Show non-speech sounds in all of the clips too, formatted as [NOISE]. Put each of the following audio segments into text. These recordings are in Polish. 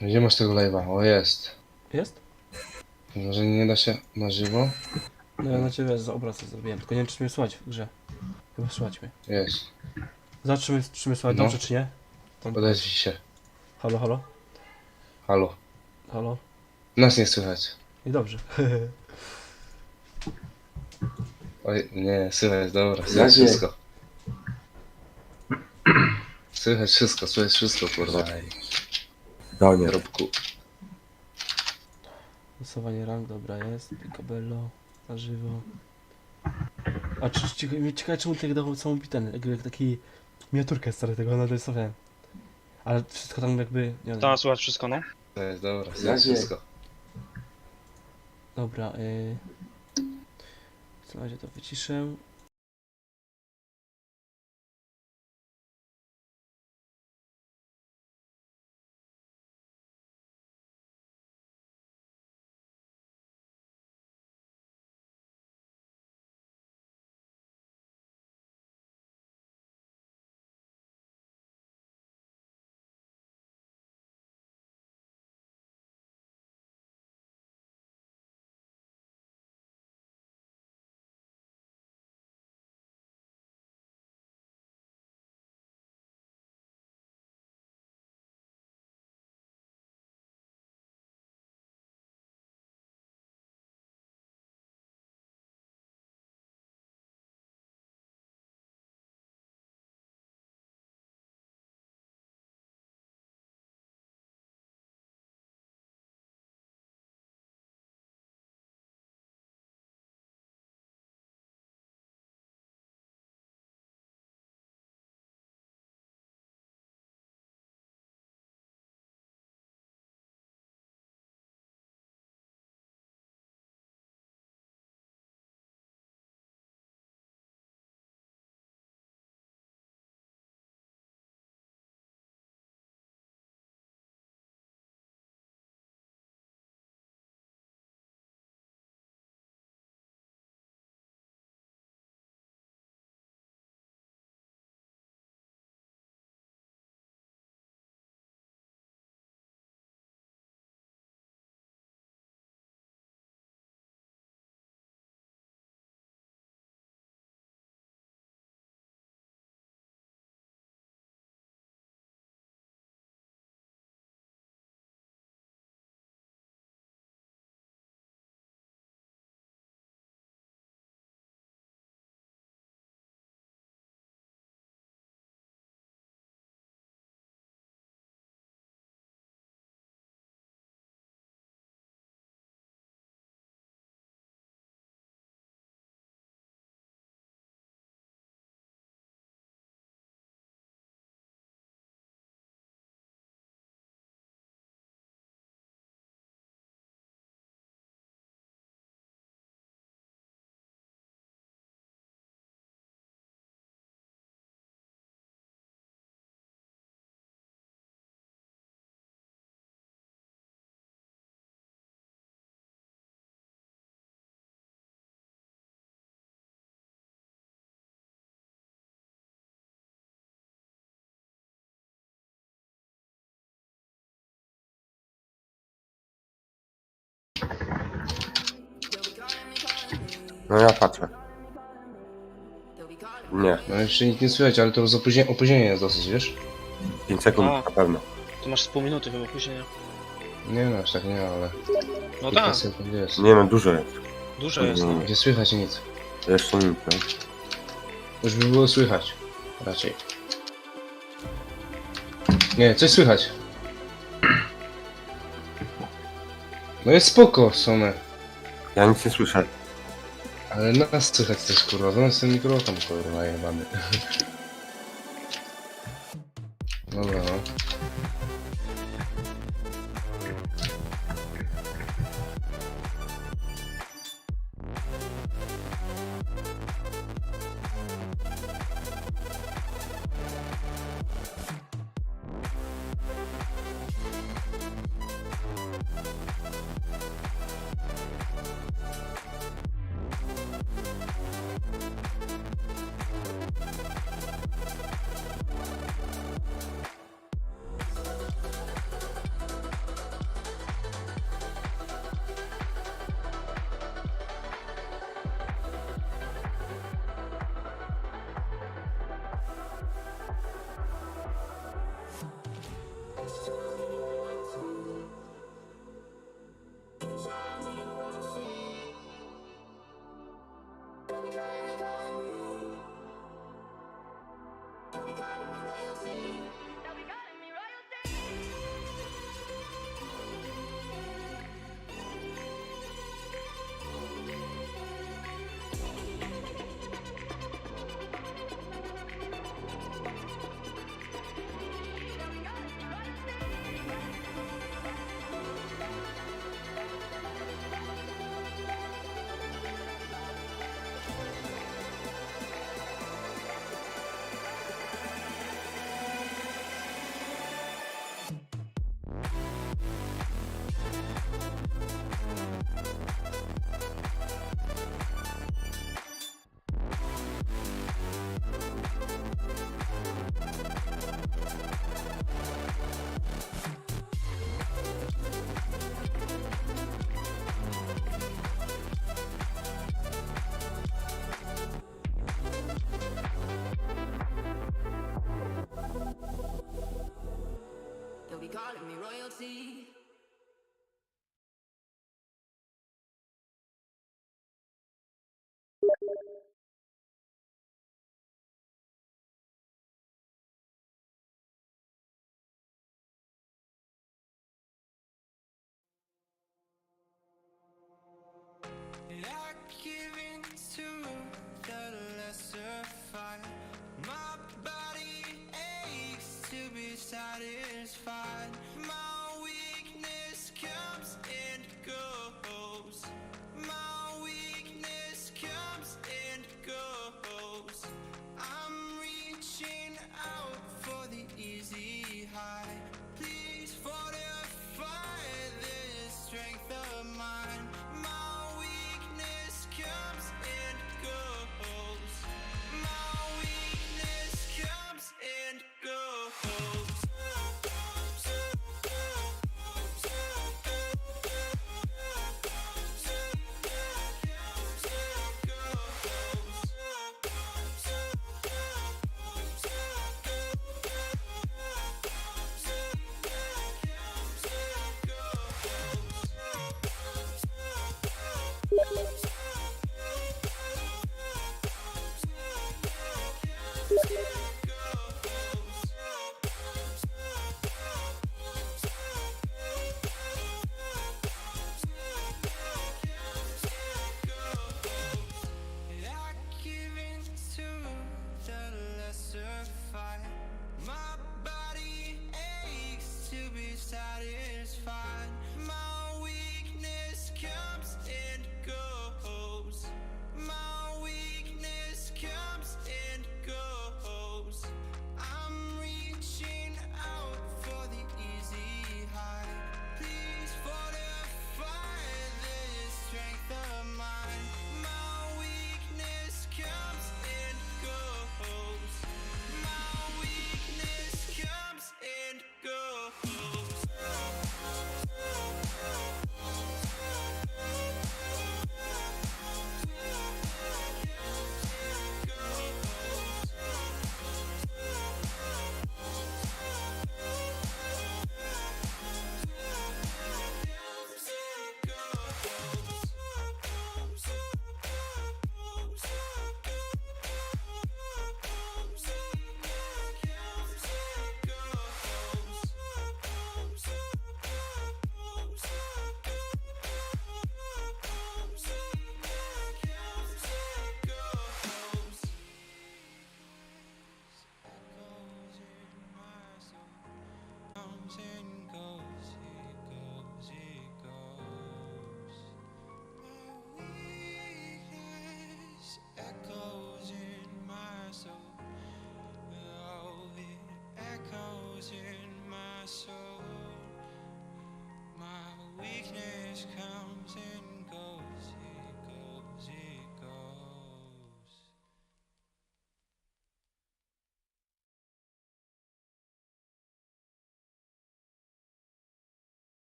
Gdzie masz tego live'a? O, jest. Jest? Może nie da się na żywo? No ja na ciebie za obraz zrobiłem, tylko nie wiem czy mnie słychać w grze. Chyba słychać mnie. Jest. Zobacz czy mnie, czy mnie słychać No. dobrze czy nie? Tam. Odezwij się. Halo, halo? Halo. Halo? Nas nie słychać. I dobrze. [LAUGHS] Oj, nie, słychać, dobra, słychać Jak nie? wszystko. [CLEARS THROAT] Słychać wszystko, słychać wszystko, kurwa. Danie. Robku. Losowanie rank, dobra jest. Picabello, na żywo. A czy, czy, ciekawe, ciekawe czemu tak dawał całą ten, jakby taki miniaturkę stary tego narysowałem. Ale wszystko tam jakby, nie wiem. Słychać wszystko, no. Słychać, dobra, Jak słychać wszystko. Dobra, y... W razie to wyciszę. No ja patrzę. Nie, No jeszcze nic nie słychać, ale to z opóźnieniem, opóźnienie jest dosyć, wiesz? 5 sekund A. na pewno. To masz z pół minuty chyba później. Nie no, aż tak nie, ale... No kilka tak, sekund jest. Nie no, dużo jest. dużo jest. No. Gdzie słychać nic. Jeszcze nic, no. Już by było słychać. Raczej. Nie, coś słychać. No jest spoko, Sone. Ja nic nie słyszę. Ale nas słychać też, kurwa. Zamiast ten mikrofon, kurwa, jebany. [LAUGHS] Dobra,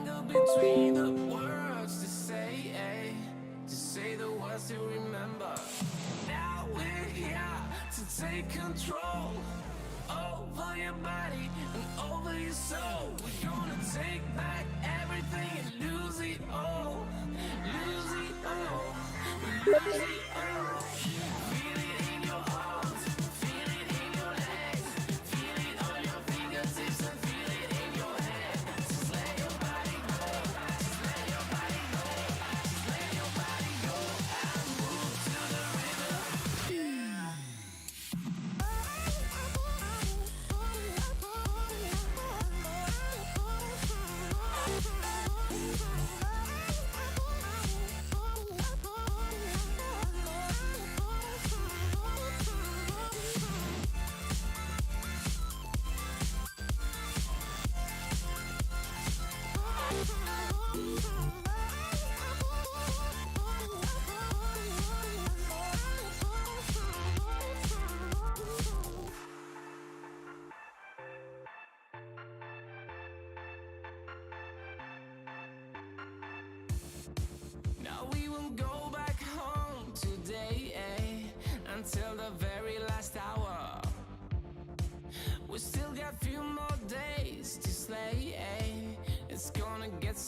Linger between the words to say, eh, to say the words to remember. Now we're here to take control over your body and over your soul. We're gonna take back everything and lose it all, lose it all, lose it all.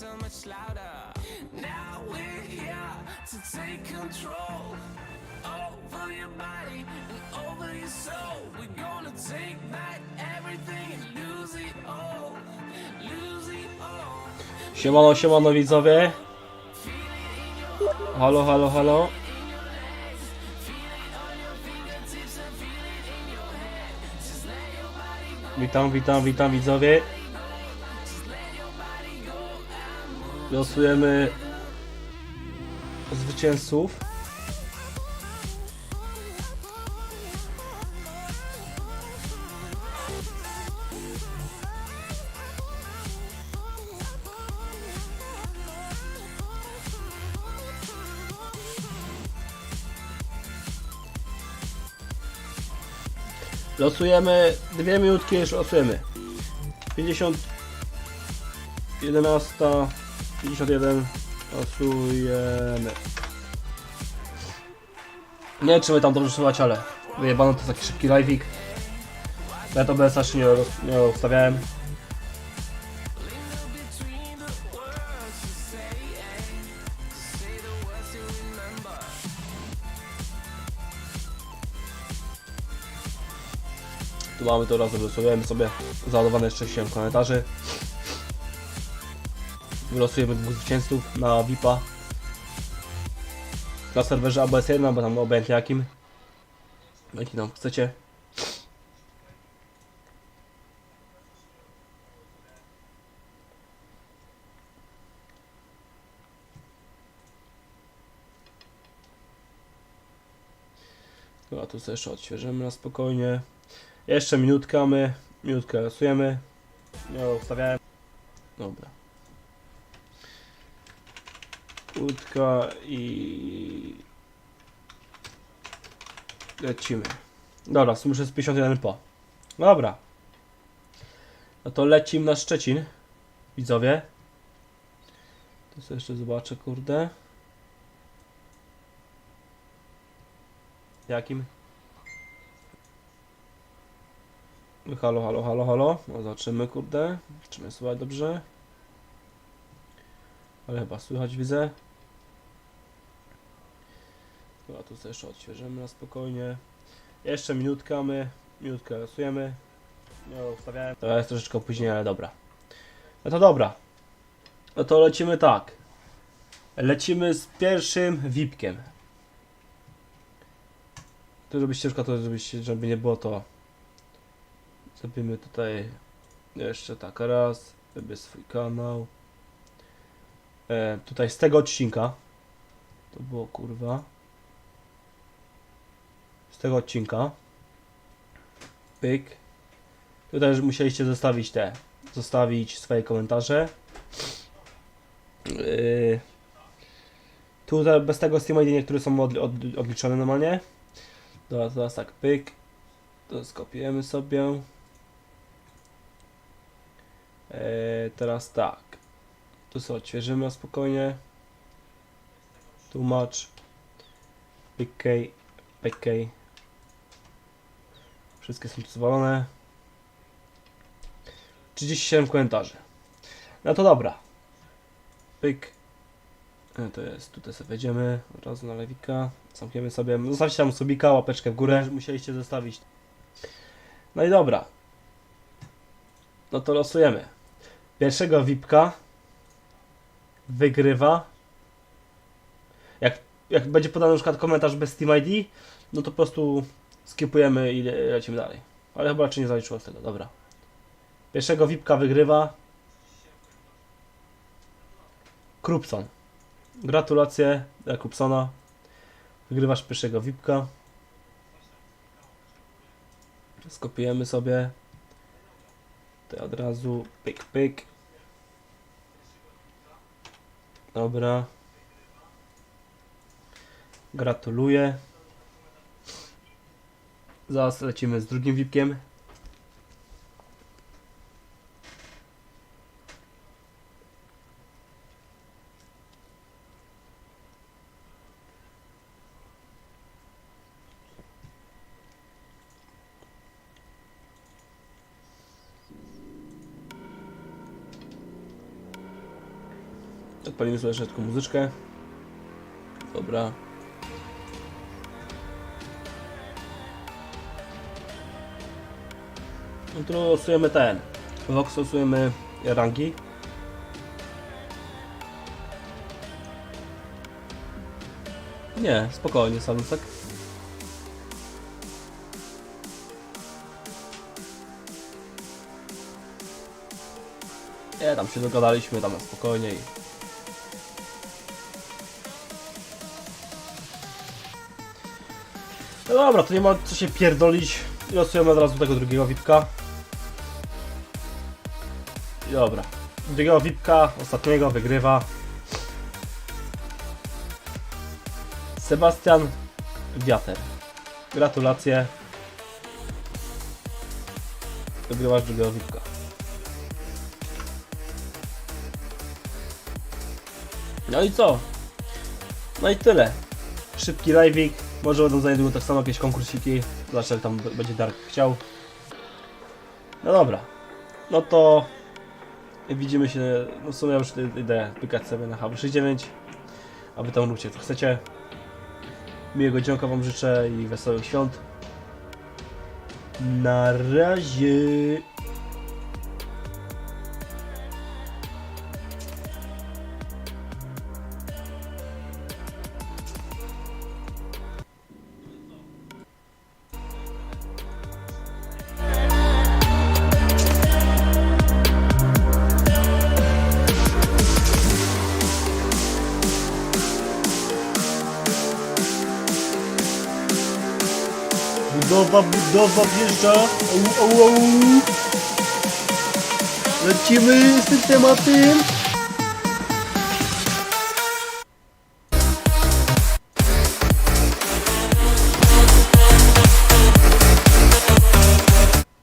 So much louder. Now we're here to take control over your body and over your soul. We're gonna take back everything and lose it all, lose it all. Siemano, siemano widzowie. Halo, halo, halo. Witam, witam, witam widzowie. Losujemy zwycięzców. Losujemy dwie minutki, już losujemy. 50 11 51 losujemy. Nie wiem, czy my tam dobrze słychać, ale wyjebano to taki szybki live'ik. Ja to bez nie, nie ustawiałem. Tu mamy to razem, wylosujemy sobie załadowane jeszcze 7 komentarzy. Wylosujemy dwóch zwycięzców na VIP-a. Na serwerze ABS1, albo tam obojętnie jakim. Jaki tam chcecie. Dobra, tu sobie jeszcze odświeżymy na spokojnie. Jeszcze minutkę my. Minutkę losujemy. Nie ustawiałem. Dobra. Kłódka i... Lecimy. Dobra, już jest 51 po. Dobra. No to lecimy na Szczecin. Widzowie. Tu sobie jeszcze zobaczę, kurde. Jakim? Halo, halo, halo, halo. No zobaczymy, kurde. Czy mnie słychać dobrze? Ale chyba słychać, widzę. Dobra, tu sobie jeszcze odświeżymy na spokojnie. Jeszcze minutka my. Minutkę losujemy. Nie ustawiałem. To jest troszeczkę opóźnienie, ale dobra. No to dobra. No to lecimy tak. Lecimy z pierwszym VIP-kiem. To żeby ścieżka, to żebyście, żeby nie było to. Zrobimy tutaj jeszcze tak raz. Zrobię swój kanał. E, tutaj z tego odcinka. To było kurwa. Tego odcinka. Pyk. Tutaj już musieliście zostawić te. Zostawić swoje komentarze. Yy, tutaj bez tego streama idzie niektóre są od, od, odliczone normalnie. Dobra, teraz tak, pyk. To skopiujemy sobie. Eee, teraz tak. Tu sobie odświeżymy na spokojnie. Tłumacz. PK, PK. Wszystkie są tu zwalone. 37 komentarzy. No to dobra. Pyk. E, To jest, tutaj sobie wejdziemy od razu na lewika. Zamkniemy sobie. Zostawcie tam subika, łapeczkę w górę. Musieliście zostawić. No i dobra. No to losujemy. Pierwszego VIPka wygrywa. Jak, jak będzie podany na przykład komentarz bez Steam ID, no to po prostu skipujemy i le- lecimy dalej. Ale chyba raczej nie zaliczyło tego, dobra. Pierwszego VIPka wygrywa Krupson. Gratulacje dla Krupsona. Wygrywasz pierwszego VIPka. Skopiujemy sobie. To od razu pyk pyk. Dobra. Gratuluję. Zaraz lecimy z drugim VIPkiem. Odpalimy sobie jeszcze tylko muzyczkę. Dobra. No to losujemy ten. Vox losujemy rangi. Nie, spokojnie, Salusek. Nie, tam się dogadaliśmy, tam na spokojnie. No dobra, to nie ma co się pierdolić. Losujemy od razu tego drugiego wipka. Dobra. Drugiego wipka, ostatniego, wygrywa. Sebastian Wiater. Gratulacje. Wygrywasz drugiego wipka. No i co? No i tyle. Szybki live'ik. Może będą za niedługo tak samo jakieś konkursiki. Zawsze tam będzie Dark chciał. No dobra. No to widzimy się. No w sumie już idę pykać sobie na HB69. A wy tam róbcie co chcecie. Miłego dzionka wam życzę i wesołych świąt. Na razie. Budowa wjeżdża. Au, au, au. Lecimy z tym tematem.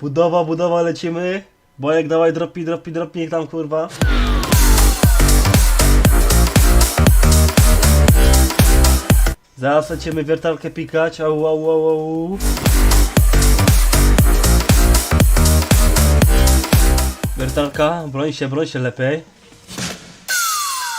Budowa, budowa, lecimy. Bojek, dawaj, dropi, dropi, dropi, niech tam kurwa. Zaraz lecimy wiertarkę pikać, au, au, au, au. Wiertarka, broń się, broń się lepiej.